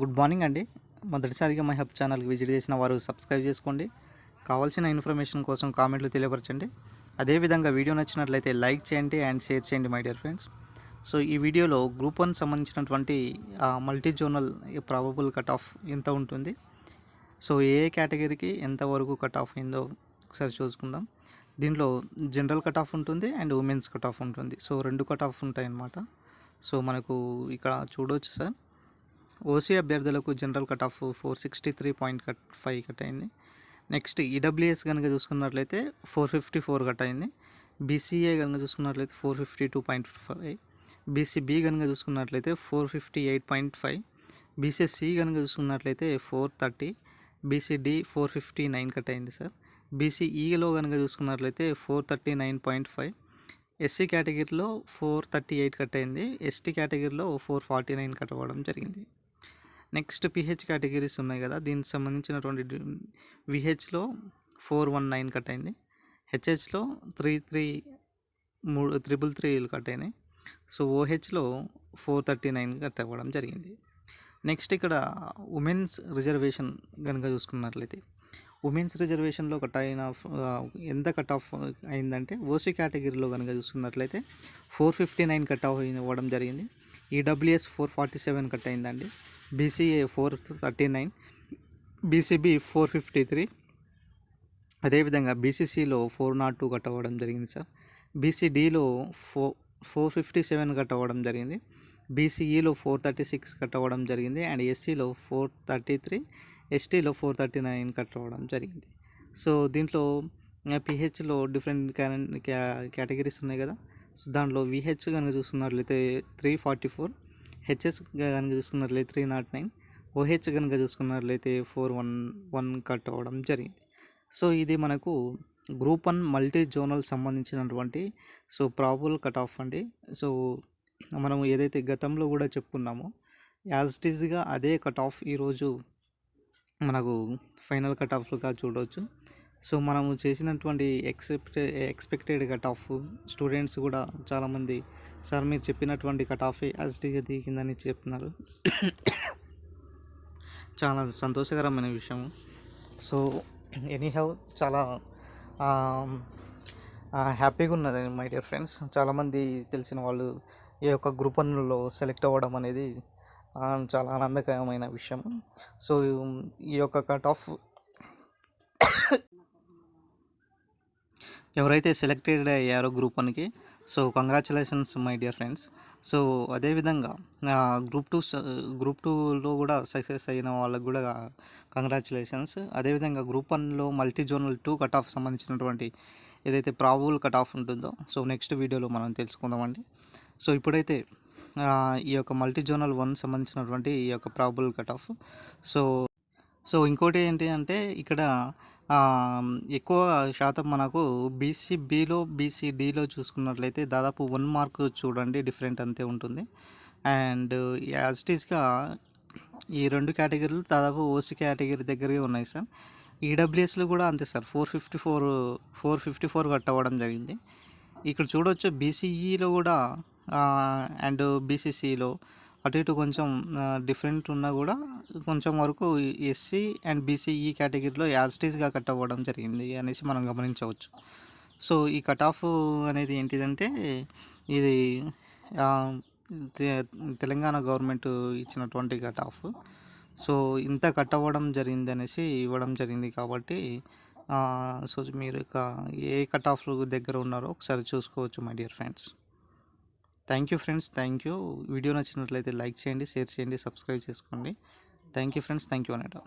Good morning అండి. మొదటిసారిగా my hub ఛానల్కి విజిట్ చేసిన వారు సబ్స్క్రైబ్ చేసుకోండి. కావాల్సిన ఇన్ఫర్మేషన్ కోసం కామెంట్లు తెలియపరచండి. అదేవిధంగా వీడియో నచ్చినట్లయితే లైక్ చేయండి అండ్ షేర్ చేయండి మై డియర్ ఫ్రెండ్స్. సో ఈ వీడియోలో గ్రూప్ వన్ సంబంధించినటువంటి multi zonal probable cut off ఎంత ఉంటుంది? సో ఏ కేటగిరీకి ఎంతవరకు కట్ ఆఫ్ అయిందో ఒకసారి చూసుకుందాం. దీంట్లో జనరల్ కట్ ఆఫ్ ఉంటుంది అండ్ ఉమెన్స్ కట్ ఆఫ్ ఉంటుంది. సో రెండు కట్ ఆఫ్ ఉంటాయి అన్నమాట సో మనకు ఇక్కడ చూడవచ్చు సార్. ఓసీ అభ్యర్థులకు general cut off four sixty three point cut five cut అయింది. నెక్స్ట్ ఈడబ్ల్యూఎస్ కనుక చూసుకున్నట్లయితే ఫోర్ ఫిఫ్టీ ఫోర్ కట్ అయింది. బీసీఏ కనుక చూసుకున్నట్లయితే four fifty two point five. BCB కనుక చూసుకున్నట్లయితే four fifty eight point five. BCC కనుక చూసుకున్నట్లయితే four thirty. BCD four fifty nine cut అయింది సార్. బీసీఈలో కనుక చూసుకున్నట్లయితే four thirty nine point five. SC కేటగిరీలో ఫోర్ థర్టీ ఎయిట్ కట్ అయింది. ఎస్టీ కేటగిరీలో ఫోర్ ఫార్టీ నైన్ కట్ అవ్వడం జరిగింది. నెక్స్ట్ పిహెచ్ కేటగిరీస్ ఉన్నాయి కదా దీనికి సంబంధించినటువంటి విహెచ్లో ఫోర్ వన్ నైన్ కట్ అయింది హెచ్హెచ్లో త్రీ త్రీ మూడు త్రిబుల్ త్రీలు కట్ అయినాయి సో ఓహెచ్లో ఫోర్ థర్టీ నైన్ కట్ అవ్వడం జరిగింది. నెక్స్ట్ ఇక్కడ ఉమెన్స్ రిజర్వేషన్ కనుక చూసుకున్నట్లయితే ఉమెన్స్ రిజర్వేషన్లో కట్ అయిన ఎంత కట్ ఆఫ్ అయిందంటే ఓసీ కేటగిరీలో కనుక చూసుకున్నట్లయితే four fifty nine cut off ఇవ్వడం జరిగింది. EWS four forty seven cut అయిందండి. BCA four thirty nine BCB four fifty three. అదేవిధంగా బీసీసీలో ఫోర్ నాట్ టూ కట్ అవ్వడం జరిగింది సార్. బీసీడీలో ఫో ఫోర్ ఫిఫ్టీ సెవెన్ కట్ అవ్వడం జరిగింది. బీసీఈలో ఫోర్ థర్టీ సిక్స్ కట్ అవ్వడం జరిగింది. అండ్ ఎస్సీలో ఫోర్ థర్టీ త్రీ ఎస్టీలో ఫోర్ థర్టీ నైన్ కట్ అవ్వడం జరిగింది. సో దీంట్లో పిహెచ్లో డిఫరెంట్ క్యాటగిరీస్ ఉన్నాయి కదా. సో దాంట్లో విహెచ్ కనుక చూసుకున్నట్లయితే త్రీ ఫార్టీ ఫోర్ హెచ్ఎస్ కనుక చూసుకున్నట్లయితే three not oh nine OH కనుక చూసుకున్నట్లయితే ఫోర్ వన్ వన్ కట్ అవ్వడం జరిగింది. సో ఇది మనకు గ్రూప్ వన్ మల్టీ జోనల్ సంబంధించినటువంటి సో ప్రాబుల్ కట్ ఆఫ్ అండి. సో మనం ఏదైతే గతంలో కూడా చెప్పుకున్నామో యాజ్ ఇట్ ఈజ్గా అదే కట్ ఆఫ్ ఈరోజు మనకు ఫైనల్ కట్ ఆఫ్గా చూడవచ్చు సో మనము చేసినటువంటి except expected cut off students కూడా చాలామంది సార్ మీరు చెప్పినటువంటి కట్ ఆఫ్ యాజ్ దిగిందని చెప్తున్నారు. చాలా సంతోషకరమైన విషయం. సో ఎనీహౌ చాలా హ్యాపీగా ఉన్నది మై డియర్ ఫ్రెండ్స్ చాలామంది తెలిసిన వాళ్ళు ఈ యొక్క గ్రూప్ వన్లో సెలెక్ట్ అవ్వడం అనేది చాలా ఆనందకరమైన విషయం. సో ఈ యొక్క కట్ ఆఫ్ ఎవరైతే సెలెక్టెడ్ అయ్యారో గ్రూప్ వన్కి so congratulations my dear friends. So అదేవిధంగా గ్రూప్ టూ గ్రూప్ టూలో కూడా సక్సెస్ అయిన వాళ్ళకు కూడా కంగ్రాచులేషన్స్. అదేవిధంగా గ్రూప్ వన్లో multi zonal two cut off సంబంధించినటువంటి ఏదైతే ప్రాబుల్ కట్ ఆఫ్ ఉంటుందో సో నెక్స్ట్ వీడియోలో మనం తెలుసుకుందామండి. సో ఇప్పుడైతే ఈ యొక్క మల్టీ జోనల్ వన్ సంబంధించినటువంటి ఈ యొక్క probable cut off so so ఇంకోటి ఏంటి అంటే ఇక్కడ ఎక్కువ శాతం మనకు బీసీబీలో బీసీడీలో చూసుకున్నట్లయితే దాదాపు వన్ మార్క్ చూడండి డిఫరెంట్ అంతే ఉంటుంది. అండ్ యాజ్ ఇట్ ఈస్గా ఈ రెండు కేటగిరీలు దాదాపు ఓసీ కేటగిరీ దగ్గరే ఉన్నాయి సార్ ఈడబ్ల్యూఎస్లో కూడా అంతే sir four fifty four four fifty four cut అవ్వడం జరిగింది. ఇక్కడ చూడవచ్చు బీసీఈలో కూడా అండ్ బీసీసీలో అటు ఇటు కొంచెం డిఫరెంట్ ఉన్నా కూడా కొంచెం వరకు ఎస్సీ అండ్ బీసీఈ కేటగిరీలో యాజిటీస్గా కట్ అవ్వడం జరిగింది అనేసి మనం గమనించవచ్చు. సో ఈ కట్ ఆఫ్ అనేది ఏంటిదంటే ఇది తె- తెలంగాణ గవర్నమెంట్ ఇచ్చినటువంటి కట్ ఆఫ్ సో ఇంత కట్ అవ్వడం జరిగింది అనేసి ఇవ్వడం జరిగింది కాబట్టి సో మీరు ఇక ఏ కట్ ఆఫ్ దగ్గర ఉన్నారో ఒకసారి చూసుకోవచ్చు my dear friends thank you friends thank you. Video నచ్చినట్లయితే లైక్ చేయండి షేర్ చేయండి సబ్స్క్రైబ్ చేసుకోండి. Thank you friends thank you అనేటం.